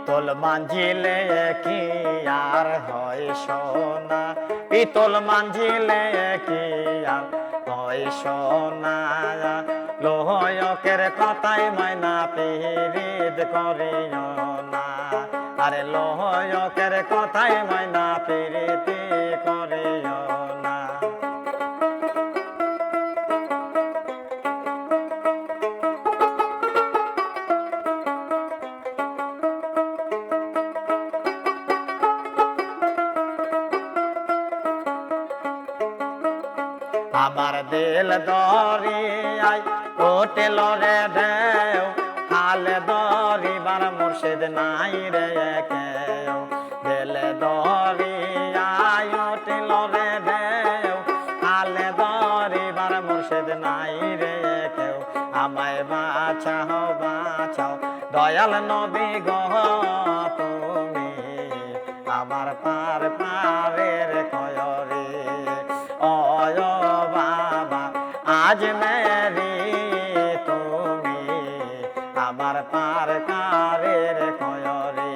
পিতল মাঞ্জিলে কি আর হয় সোনা? পিতল মাঞ্জিলে কি আর হয় সোনা? লোহয়কের কথাই মাইনা পিরিদ করিও না। আরে লোহয়কের কথাই মাইনা পিরিতি করিও আমার দিল দরিয়াই হোটেল রে দেও হাল দরিবার মুর্শিদ নাই রে কেউ দিল দরিয়াই হোটেল রে দেও হাল দরিবার মুর্শিদ নাই রে কেউ আমায় বাঁচাও বাঁচাও, দয়াল নবী গহ তুমি আমার পার পারের কয়রে। আজ মেরি তুমি আমার পার পারের কয়রে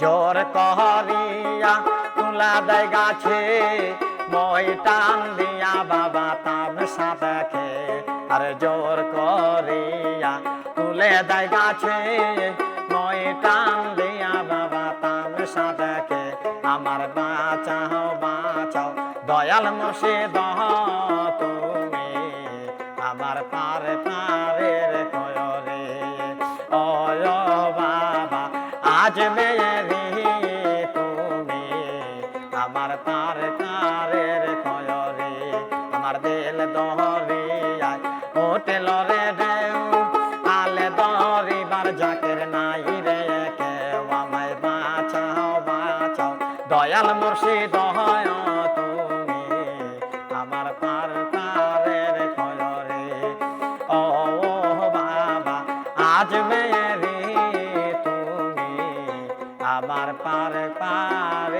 জোর কহরিয়া তুলা দেয় গাছে মই টান দিয়া বাবা তাম সাপেখে আর জোর করিয়া তুলে দেয় গাছে। মই টান দিয়া বাবা তাম সাপেখে আমার বাঁচাও বাঁচাও, দয়াল মুর্শিদ তুমি আমার পার পারের কয়রে অয় বাবা, আজ মেরি তুমি আমার পার আমার দিল দহরিয়ায় হোটেল রে দেও আলে দরিবার জাকের নাই রে কেউ, আমায় বাঁচাও বাঁচাও। দয়াল মুর্শিদ হয় তুমি আমার পার পারের কয়রে ও বাবা, আজ মেরি তুমি আমার পার পার